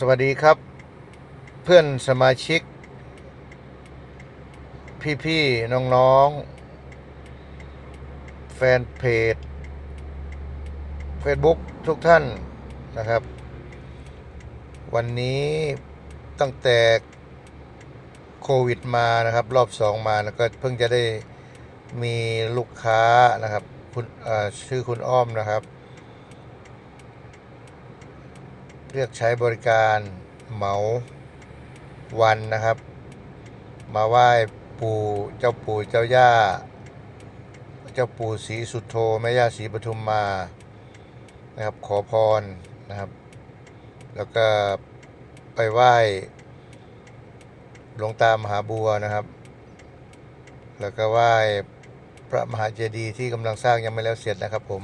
สวัสดีครับ เพื่อนสมาชิก พี่ๆน้องๆ แฟนเพจ Facebook ทุกท่านนะครับ วันนี้ตั้งแต่โควิดมานะครับ รอบสองมาแล้วก็เพิ่งจะได้มีลูกค้านะครับคุณชื่อคุณอ้อมนะครับ เลือกใช้บริการเหมาวันนะครับ มาไหว้ปู่เจ้าปู่เจ้าย่า เจ้าปู่ศรีสุโธแม่ย่าศรีปทุมมานะครับขอพรนะครับ แล้วก็ไปไหว้หลวงตามหาบัวนะครับ แล้วก็ไหว้พระมหาเจดีย์ที่กำลังสร้างยังไม่แล้วเสร็จนะครับผม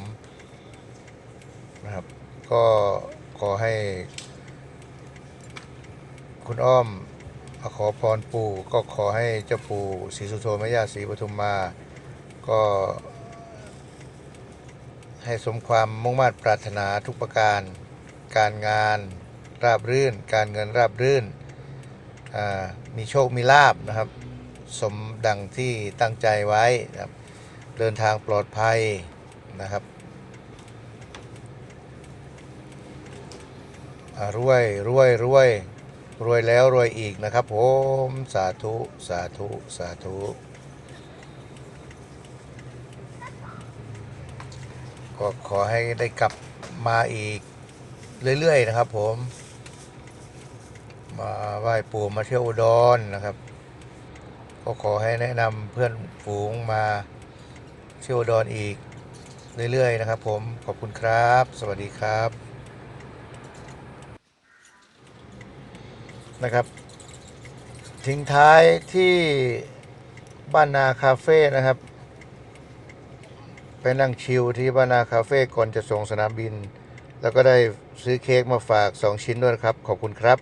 นะครับ ก็ ขอให้ คุณอ้อมมาขอพรปู่ก็ขอให้เจ้าปู่ศรีสุโธแม่ย่าศรีปทุมมา ก็ ให้สมความมุ่งมั่นปรารถนาทุกประการ การงานราบรื่น การเงินราบรื่น มีโชคมีลาบนะครับ สมดังที่ตั้งใจไว้นะครับเดินทางปลอดภัยนะครับอ่า รวยรวยรวยรวยแล้วรวยอีกนะครับผมสาธุสาธุสาธุก็ขอให้ได้กลับมาอีกเรื่อยๆนะครับผม มาไหว้ปู่มาเที่ยวอุดรนนะครับ ก็ขอให้แนะนำเพื่อนฝูงมาเที่ยวอุดรอีกเรื่อยๆนะครับผมขอบคุณครับ สวัสดีครับ นะครับ ทิ้งท้ายที่บ้านนาคาเฟ่นะครับ ไปนั่งชิลที่บ้านนาคาเฟ่ก่อนจะส่งสนามบิน แล้วก็ได้ซื้อเค้กมาฝาก 2 ชิ้นด้วยครับ ขอบคุณครับ